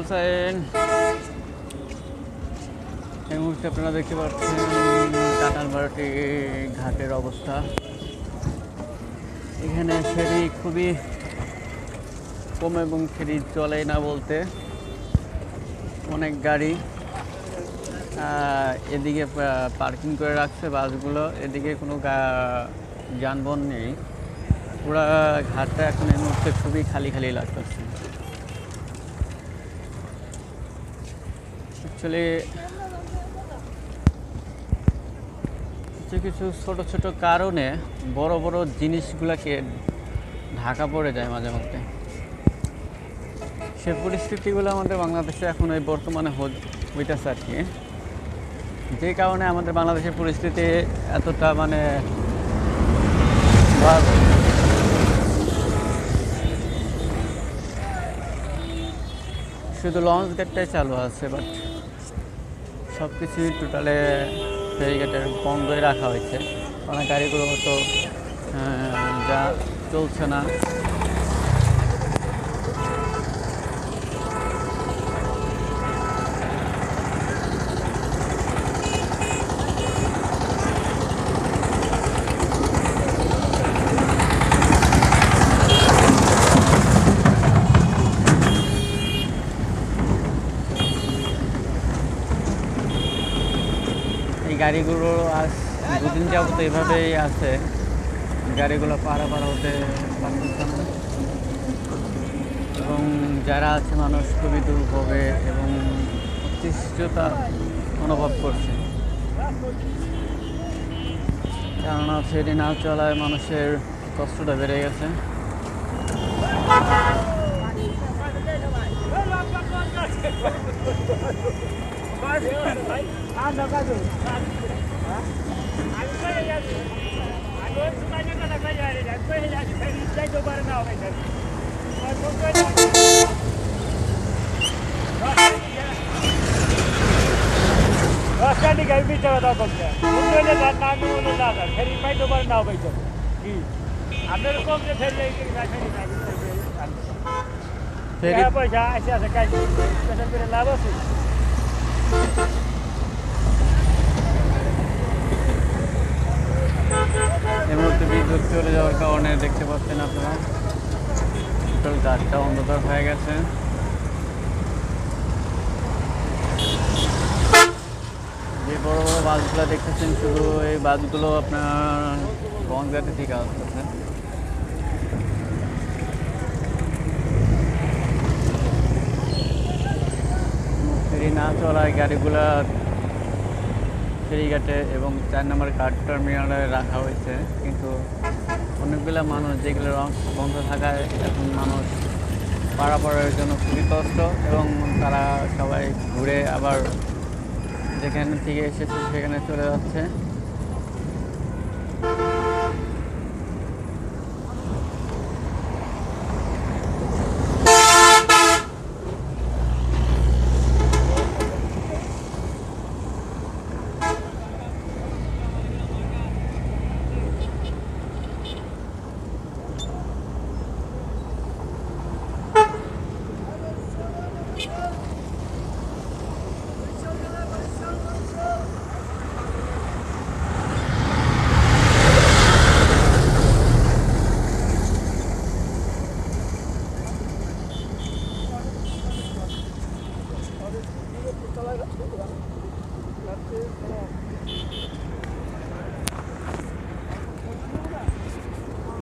হোসেন এই মুহূর্তে আপনারা দেখতে পাচ্ছেন কাটালবাড়ি ঘাটের অবস্থা। এখানে ফেরি খুবই কম এবং ফেরি চলে না বলতে। অনেক গাড়ি এদিকে পার্কিং করে রাখছে বাসগুলো, এদিকে কোনো যানবাহন নেই। পুরা ঘাটটা এখন এই মুহূর্তে খুবই খালি খালি লাগতেছে। অ্যাকচুয়ালি কিছু কিছু ছোট ছোট কারণে বড় বড় জিনিসগুলোকে ঢাকা পড়ে যায় মাঝে মধ্যে। সে পরিস্থিতিগুলো আমাদের বাংলাদেশে এখন এই বর্তমানে হই- হইতেছে আর কি। যে কারণে আমাদের বাংলাদেশের পরিস্থিতি এতটা মানে শুধু লঞ্চ গেটটাই চালু আছে বাট সব কিছুই টোটালে ব্যারিকেডের বন্ধই রাখা হয়েছে। অনেক গাড়িগুলো হয়তো যা চলছে না। এই গাড়িগুলো আজ দুদিন যাবত এভাবেই আছে। গাড়িগুলো পারাপার হতে পারতেছে না। এবং যারা আছে মানুষ খুবই দুর্ভোগে এবং অতিষ্ঠতা অনুভব করছে। কেননা ফেরি না চলায় মানুষের কষ্টটা বেড়ে গেছে। ರಾಷ್ಟ್ರೀಯ ಕೈಪಿಚ್ಚ ಬರ್ತದೆ ಮುಂದೆ ನಾನು ಮುಂದೆ ಸರಿ ಪೈ ದುಬಾರಿ ನಾವು ಬೈತಾರೆ ಈ আপনার কম যে ফেললে পয়সা আসে আসে কাজ লাভ আছে এই মুহূর্তে বিদ্যুৎ চলে যাওয়ার কারণে দেখতে পাচ্ছেন আপনারা, টোটাল গাছটা অন্ধকার হয়ে গেছে। যে বড় বড় বাসগুলো দেখতেছেন, শুধু এই বাসগুলো আপনার বনগাতে থেকে আসতেছে। ফেরি না চলায় গাড়িগুলা ফেরিঘাটে এবং চার নম্বর কার্ড টার্মিনালে রাখা হয়েছে। কিন্তু অনেকগুলো মানুষ, যেগুলো বন্ধ থাকায় এখন মানুষ পারাপারের জন্য খুবই কষ্ট এবং তারা সবাই ঘুরে আবার যেখানে থেকে এসেছে সেখানে চলে যাচ্ছে। চলা যাচ্ছে